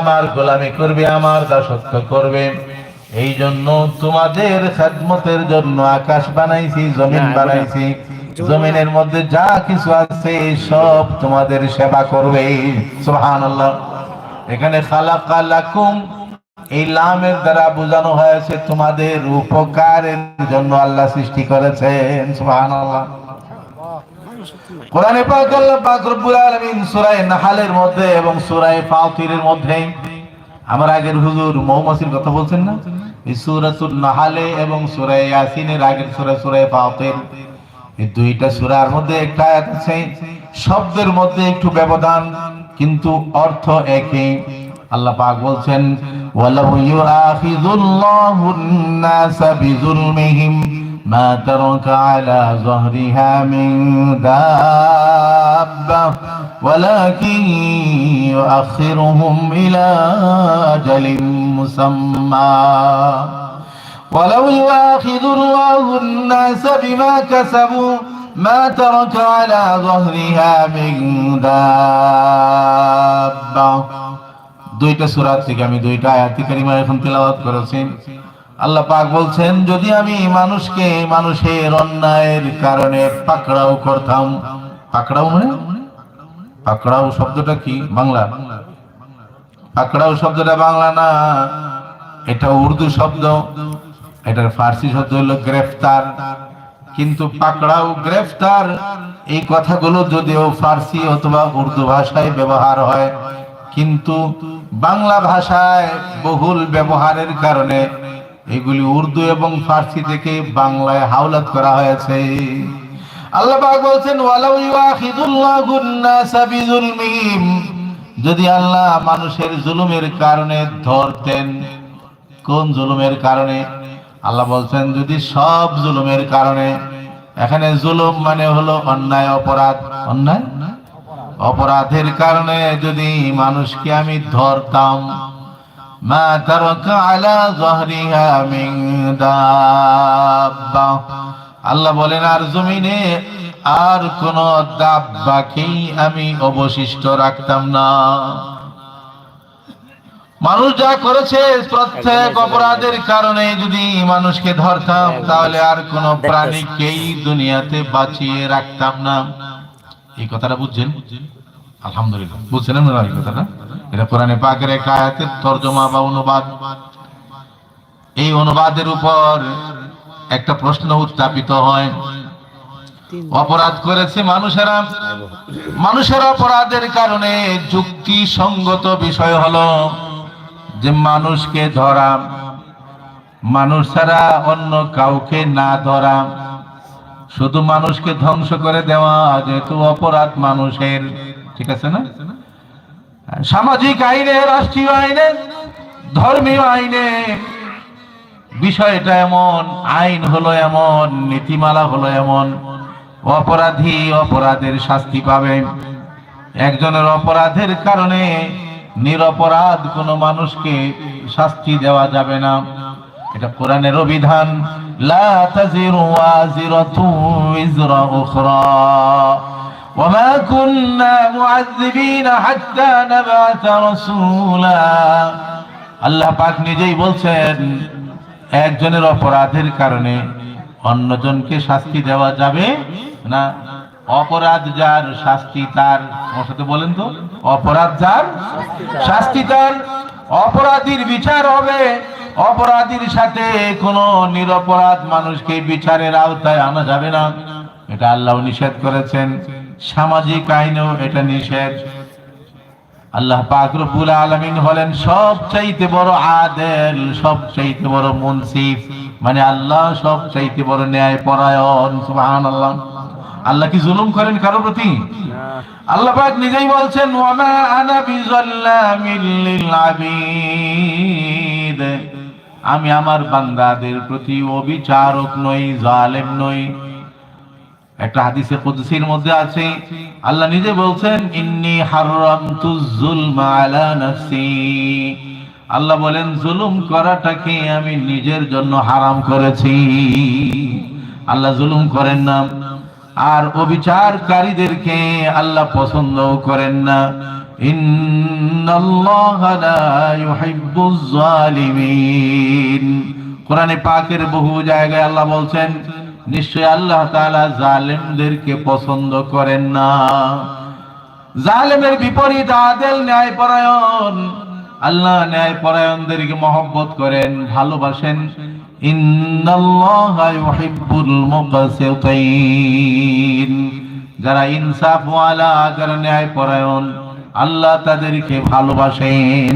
আমার গোলামি করবে আমার দাসত্ব করবে। এই জন্য তোমাদের খেদমতের জন্য আকাশ বানাইছি জমিন বানাইছি। জমিনের মধ্যে যা কিছু আছে সব তোমাদের সেবা করবে। এখানে এই লামের দ্বারা বোঝানো হয়েছে তোমাদের উপকারের জন্য আল্লাহ সৃষ্টি করেছেন। সুবহানাল্লাহ। কোরআনে পাক আল্লাহ পাক রব্বুল আলামিন সূরা নাহালের মধ্যে এবং সূরা ফাতিরের মধ্যে আমার আগের হুজুর মৌমাছির কথা বলছেন না? এই সূরাতুন নাহালে এবং সূরা ইয়াসিনের আগের সূরা সূরা ফাতির, এই দুইটা সূরার মধ্যে একটা আয়াত আছে, শব্দের মধ্যে একটু ব্যবধান, কিন্তু অর্থ একই। আল্লাহ পাক বলছেন ওয়ালাউ ইউআখিযুল্লাহুন নাসা বিযুলমিহিম ما ترك على ظهرها من دابة ولكن يؤخرهم إلى أجل مسمى ولو يؤاخذ الله الناس بما كسبوا ما ترك على ظهرها من دابة দুইটা সুরাত থেকে আমি দুইটা আয়াতি কারিমা এখন তেলাওয়াত করেছি আল্লাহ পাক বলছেন, যদি আমি মানুষকে মানুষের অন্যায়ের কারণে পাকড়াও করতাম। পাকড়াও মানে? পাকড়াও শব্দটা কি? বাংলা। পাকড়াও শব্দটা বাংলা না, এটা উর্দু শব্দ। এটার ফার্সি শব্দ হলো গ্রেফতার। কিন্তু পাকড়াও গ্রেফতার, এই কথাগুলো যদিও ফার্সি অথবা উর্দু ভাষায় ব্যবহার হয়, কিন্তু বাংলা ভাষায় বহুল ব্যবহারের কারণে এগুলি উর্দু এবং ফার্সি থেকে বাংলায় হাওলাত করা হয়েছে। আল্লাহ বলছেন, ওয়ালাউ ইউআখিদুল্লাহুন নাসা বিযুলমিহিম যদি আল্লাহ মানুষের জুলুমের কারণে ধরতেন, কোন জুলুমের কারণে? আল্লাহ বলছেন, যদি সব জুলুমের কারণে। এখানে জুলুম মানে হলো অন্যায়, অপরাধ। অন্যায়? অপরাধের কারণে যদি মানুষকে আমি ধরতাম মা তারাকা আলা যহরিহা মিন দাব্বা। আল্লাহ বলেন, আর জমিনে আর কোন দাব্বাকেই আমি অবশিষ্ট রাখতাম না। মানুষ যা করেছে প্রত্যেক অপরাধের কারণে যদি মানুষকে ধরতাম, তাহলে আর কোন প্রাণীকেই দুনিয়াতে বাঁচিয়ে রাখতাম না। এই কথাটা বুঝছেন? আলহামদুলিল্লাহ। বুঝছেন আপনারা এই কথাটা? এটা কোরআনে পাকের এক আয়াতের তর্জমা বা অনুবাদ। এই অনুবাদের উপর একটা প্রশ্ন উত্থাপিত হয়। অপরাধ করেছে মানুষেরা। মানুষের অপরাধের কারণে যুক্তি সঙ্গত বিষয় হলো যে মানুষকে ধরা, মানুষ ছাড়া অন্য কাউকে না ধরা। শুধু মানুষকে ধ্বংস করে দেওয়া যেহেতু অপরাধ মানুষের, ঠিক আছে না? সামাজিক আইনে, রাষ্ট্রীয় আইনে, ধর্মীয় আইনে। বিষয়টা এমন, আইন হলো এমন, নীতিমালা হলো এমন, অপরাধী অপরাধের শাস্তি পাবে। একজনের অপরাধের কারণে নিরপরাধ কোনো মানুষকে শাস্তি দেওয়া যাবে না। এটা কোরআনের অভিধান। লা তাজিরু ওয়াজিরাতু উযরা উখরা। وما كنا معذبين حتى نبعث رسولا আল্লাহ পাক নিজেই বলছেন একজনের অপরাধের কারণে অন্যজনকে শাস্তি দেওয়া যাবে না অপরাধ যার শাস্তি তার আমার সাথে বলেন তো অপরাধ যার শাস্তি তার অপরাধীর বিচার হবে অপরাধীর সাথে কোন নিরপরাধ মানুষকে বিচারের আওতায় আনা যাবে না এটা আল্লাহ নিষেধ করেছেন সামাজিক আইনেও এটা নিষেধ। আল্লাহ পাক আলমিন হলেন সব চাইতে বড় আদেল সব চাইতে বড় মুনসিফ। মানে আল্লাহ সব চাইতে বড় ন্যায় পরায়ণ সুবহানাল্লাহ। আল্লাহ কি জুলুম করেন কারও প্রতি? আল্লাহ পাক নিজেই বলছেন আমি আমার বান্দাদের প্রতি অবিচারক নই, জালেম নই। একটা হাদিসে কুদসির মধ্যে আছে, আল্লাহ নিজে বলছেন, ইন্নি হারামতু যুলমা আলা নাফসি। আল্লাহ বলেন, জুলুম করাটাকে আমি নিজের জন্য হারাম করেছি। আল্লাহ জুলুম করেন না। আর অবিচারকারীদেরকে আল্লাহ পছন্দও করেন না। কোরআনে পাকের বহু জায়গায় আল্লাহ বলছেন নিশ্চয় আল্লাহ তাআলা জালেমদেরকে পছন্দ করেন না। জালেমের বিপরীত আদেল ন্যায় পরায়ণ আল্লাহ ন্যায় পরায়ণদেরকে মহব্বত করেন, ভালোবাসেন। যারা ইনসাফ ওয়ালা, যারা ন্যায় পরায়ণ আল্লাহ তাদেরকে ভালোবাসেন।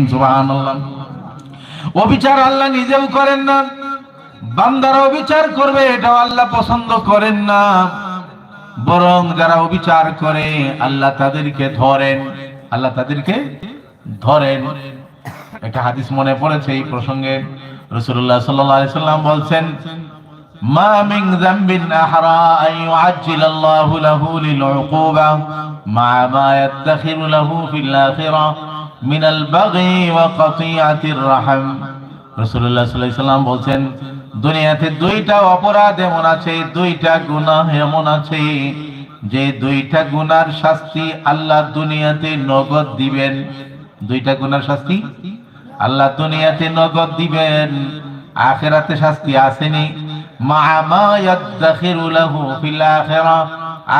অবিচার আল্লাহ নিজেও করেন না। বান্দারা অবিচার করবে, এটাও আল্লাহ পছন্দ করেন না। বরং যারা অবিচার করে, আল্লাহ তাদেরকে ধরেন। আল্লাহ তাদেরকে ধরেন। একটা হাদিস মনে পড়েছে এই প্রসঙ্গে। রসুল্লাহ সাল্লাম বলছেন বলছেন দুনিয়াতে দুইটা অপরাধ এমন আছে, দুইটা গুনাহ এমন আছে। যে দুইটা গুনার শাস্তি আল্লাহ দুনিয়াতে নগদ দিবেন। দুইটা গুনার শাস্তি? আল্লাহ দুনিয়াতে নগদ দিবেন। আখেরাতে শাস্তি আসেনি।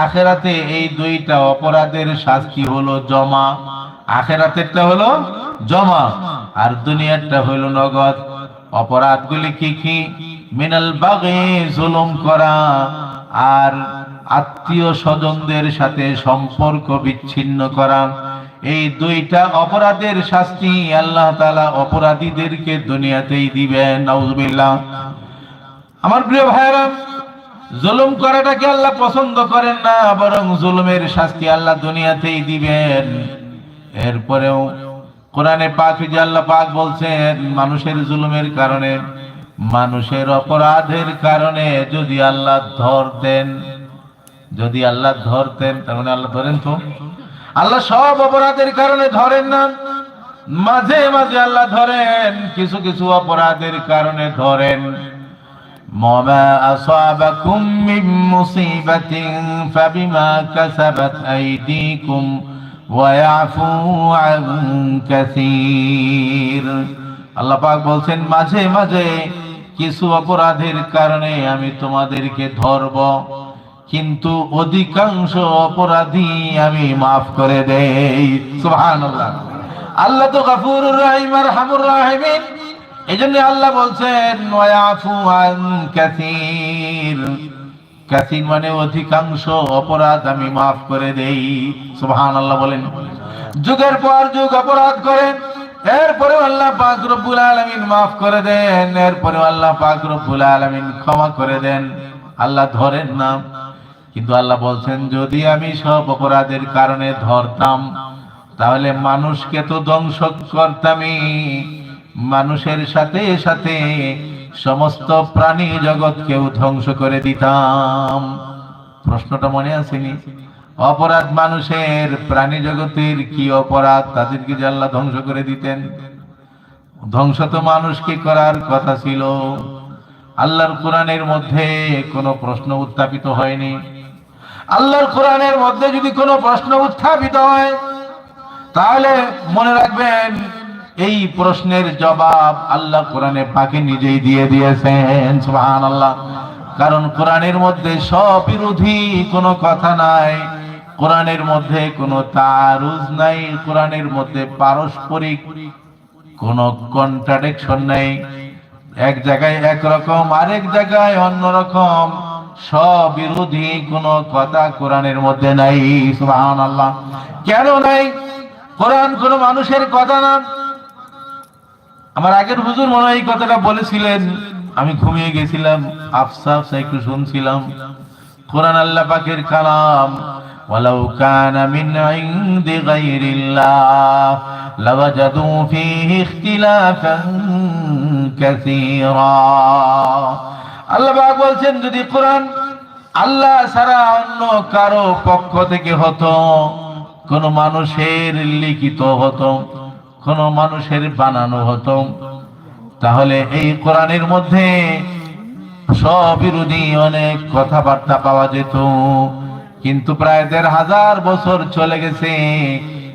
আখেরাতে এই দুইটা অপরাধের শাস্তি হলো জমা। আখেরাতেরটা হলো জমা। আর দুনিয়ারটা হলো নগদ। অপরাধগুলি কি কি? মিনাল বাগে, জুলুম করা আর আত্মীয় স্বজনদের সাথে সম্পর্ক বিচ্ছিন্ন করা। এই দুইটা অপরাধের শাস্তি আল্লাহ তালা অপরাধীদেরকে দুনিয়াতেই দিবেন। আমার প্রিয় ভাইরা জুলুম করাটাকে আল্লাহ পছন্দ করেন না? বরং জুলুমের শাস্তি আল্লাহ দুনিয়াতেই দিবেন। এরপরেও কোরআনে পাক আল্লাহ পাক বলছেন, মানুষের জুলুমের কারণে, মানুষের অপরাধের কারণে যদি আল্লাহ ধরতেন যদি আল্লাহ ধরতেন তার মানে আল্লাহ ধরেন তো? আল্লাহ সব অপরাধের কারণে ধরেন না। মাঝে মাঝে আল্লাহ ধরেন, কিছু কিছু অপরাধের কারণে ধরেন। মমা মুসিবাতিন ফাবিমা কাসাবাত আইদিকুম। আল্লাপাক বলছেন, মাঝে মাঝে কিছু অপরাধের কারণে আমি তোমাদেরকে ধরব, কিন্তু অধিকাংশ অপরাধী আমি মাফ করে দেই। আল্লাহ তো কাপুর রাহিম আর হামুর রাহিমিন। এই জন্য আল্লাহ বলছেন কাসীর মানে অধিকাংশ অপরাধ আমি মাফ করে দেই। সুবহানাল্লাহ বলেন। যুগের পর যুগ অপরাধ করেন এরপরে আল্লাহ পাক রব্বুল আলামিন মাফ করে দেন এরপরে আল্লাহ পাক রব্বুল আলামিন ক্ষমা করে দেন। আল্লাহ ধরেন না, কিন্তু আল্লাহ বলছেন, যদি আমি সব অপরাধের কারণে ধরতাম, তাহলে মানুষকে তো ধ্বংস করতামই মানুষের সাথে সাথে সমস্ত প্রাণী জগৎকেও ধ্বংস করে দিতাম। প্রশ্নটা মনে আসেনি? অপরাধ মানুষের প্রাণী জগতের কি অপরাধ? তাদেরকে আল্লাহ ধ্বংস করে দিতেন। ধ্বংস তো মানুষকে করার কথা ছিল। আল্লাহর কোরআনের মধ্যে কোনো প্রশ্ন উত্থাপিত হয়নি। আল্লাহর কোরআনের মধ্যে যদি কোনো প্রশ্ন উত্থাপিত হয়, তাহলে মনে রাখবেন এই প্রশ্নের জবাব আল্লাহ কোরআনে পাকে নিজেই দিয়ে দিয়েছেন সুবহান আল্লাহ কারণ কোরআনের মধ্যে স্ববিরোধী কোনো কথা নাই, কোরআনের মধ্যে কোনো তারুজ নাই, কোরআনের মধ্যে পারস্পরিক কোনো কন্ট্রাডিকশন নাই। এক জায়গায় একরকম আরেক জায়গায় অন্যরকম স্ববিরোধী কোনো কথা কোরআনের মধ্যে নাই সুবহান আল্লাহ কেন নাই? কোরআন কোন মানুষের কথা না। আমার আগের হুজুর মনে হয় এই কথাটা বলেছিলেন আমি ঘুমিয়ে গেছিলাম আফসা আফসা একটু শুনছিলাম কোরআন আল্লাহ পাকের কালাম ولو كان من عند غير الله لوجدوا فيه اختلافا كثيرا আল্লাহ পাক বলছেন যদি কোরআন আল্লাহ ছাড়া অন্য কারো পক্ষ থেকে হতো কোন মানুষের লিখিত হতো কোন মানুষের বানানো হতো। তাহলে এই কোরআনের মধ্যে স্ববিরোধী অনেক কথাবার্তা পাওয়া যেত। কিন্তু প্রায় দেড় হাজার বছর চলে গেছে।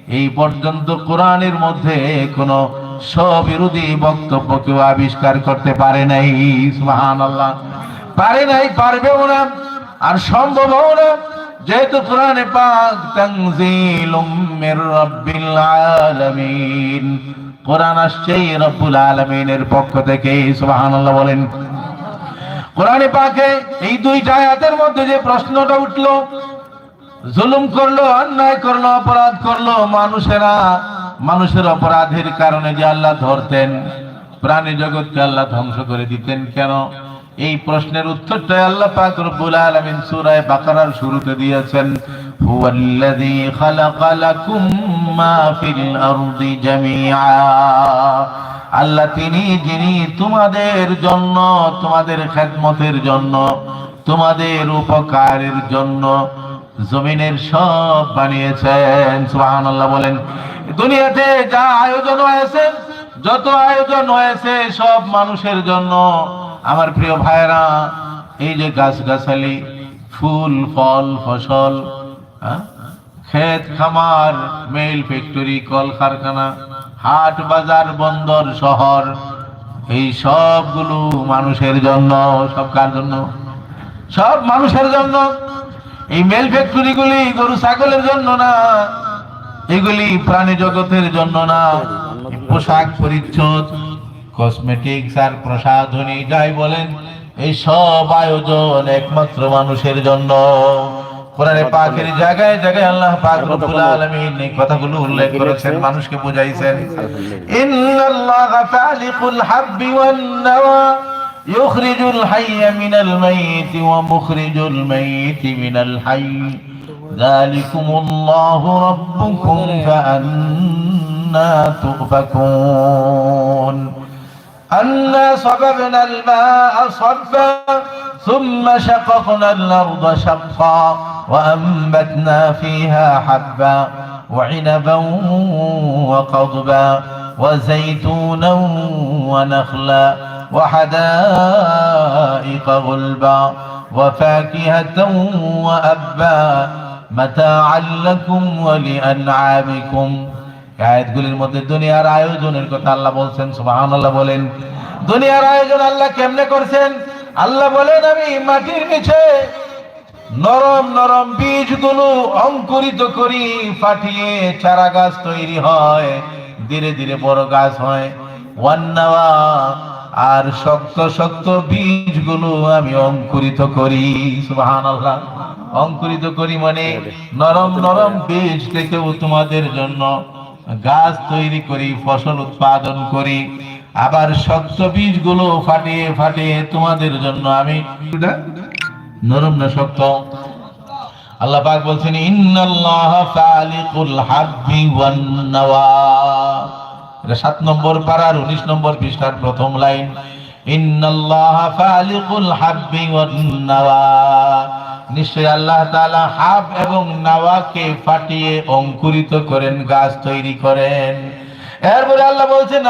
এই পর্যন্ত কোরআনের মধ্যে কোনো স্ববিরোধী বক্তব্য কেউ আবিষ্কার করতে পারে নাই। আল্লাহ পারে নাই, পারবেও না। আর সম্ভবও না। যেহেতু কোরআনে পাক তানজিলুম মির রাব্বিল আলামিন। কোরআন আসছে রব্বুল আলামিনের পক্ষ থেকে, সুবহানাল্লাহ বলেন। কোরআনে পাকে এই দুইটা আয়াতের মধ্যে যে প্রশ্নটা উঠল, জুলুম করল, অন্যায় করল, অপরাধ করল, মানুষেরা, মানুষের অপরাধের কারণে যে আল্লাহ ধরতেন, প্রাণী জগৎকে আল্লাহ ধ্বংস করে দিতেন কেন? এই প্রশ্নের উত্তরটা আল্লাহ পাক রব্বুল আলামিন সূরা বাকারার শুরুতে দিয়েছেন, হুয়াল্লাযী খালাকা লাকুম মা ফিল আরদি জামিআ। আল্লাহ তিনি, যিনি তোমাদের জন্য, তোমাদের খেদমতের জন্য, তোমাদের উপকারের জন্য জমিনের সব বানিয়েছেন। সুহান আল্লাহ বলেন, দুনিয়াতে যা আয়োজন হয়েছে, যত আয়োজন হয়েছে সব মানুষের জন্য আমার প্রিয় ভাইরা এই যে গাছ গাছালি ফুল, ফল, ফসল হ্যাঁ? ক্ষেত, খামার, মেল, ফ্যাক্টরি, কলকারখানা, হাট, বাজার, বন্দর, শহর, এই সবগুলো মানুষের জন্য, সব কার জন্য সব মানুষের জন্য এই মেল ফ্যাক্টরিগুলি গরু, ছাগলের জন্য না, এগুলি প্রাণী জগতের জন্য না পোশাক পরিচ্ছদ কসমেটিক্স আর প্রসাধনী যাই বলেন এই সব আয়োজন একমাত্র মানুষের জন্য। কোরআনে পাকের জায়গায় জায়গায় আল্লাহ পাক রব্বুল আলামিন এই কথাগুলো উল্লেখ করেছেন মানুষকে বুঝাইছেন। ইন্নাল্লাহা ফালিকুল হাব্বি ওয়ান নাওয়া ইউখরিজুল হাইয়া মিনাল মাইত ওয়া মুখরিজুল মাইত মিনাল হাই। যালিকুমুল্লাহু রাব্বুকুম ফাআন্না তুফাকুন أنا صببنا الماء صبا ثم شققنا الأرض شقا وأنبتنا فيها حبا وعنبا وقضبا وزيتونا ونخلا وحدائق غلبا وفاكهة وأبا متاعا لكم ولأنعامكم. আয়াতগুলির মধ্যে দুনিয়ার আয়োজনের কথা আল্লাহ বলছেন সুবহানাল্লাহ বলেন। দুনিয়ার আয়োজন আল্লাহ কেমনে করছেন? আল্লাহ বলেন আমি মাটির নিচে নরম নরম বীজগুলো অঙ্কুরিত করি ফাটিয়ে চারা গাছ তৈরি হয় ধীরে ধীরে বড় গাছ হয়। ওয়ান্নাওয়া আর শক্ত শক্ত বীজগুলো আমি অঙ্কুরিত করি। সুবহানাল্লাহ। অঙ্কুরিত করি মানে নরম নরম বীজ থেকেও তোমাদের জন্য গাছ তৈরি করি, ফসল উৎপাদন করি, আবার শক্ত বীজগুলো ফাটিয়ে ফাটিয়ে তোমাদের জন্য আমি নরম না শক্ত? আল্লাহ পাক বলছেন, ইন্নাল্লাহ ফালিকুল হাব্বি ওয়ান নাওয়া। এটা সাত নম্বর পারার উনিশ নম্বর পৃষ্ঠার প্রথম লাইন। ইন্নাল্লাহ ফালিকুল হাব্বি ওয়ান নাওয়া। নিশ্চয় আল্লাহ তালা হাফ এবং নাওয়াকে ফাটিয়ে অঙ্কুরিত করেন, গাছ তৈরি করেন। এরপরে আল্লাহ বলছেন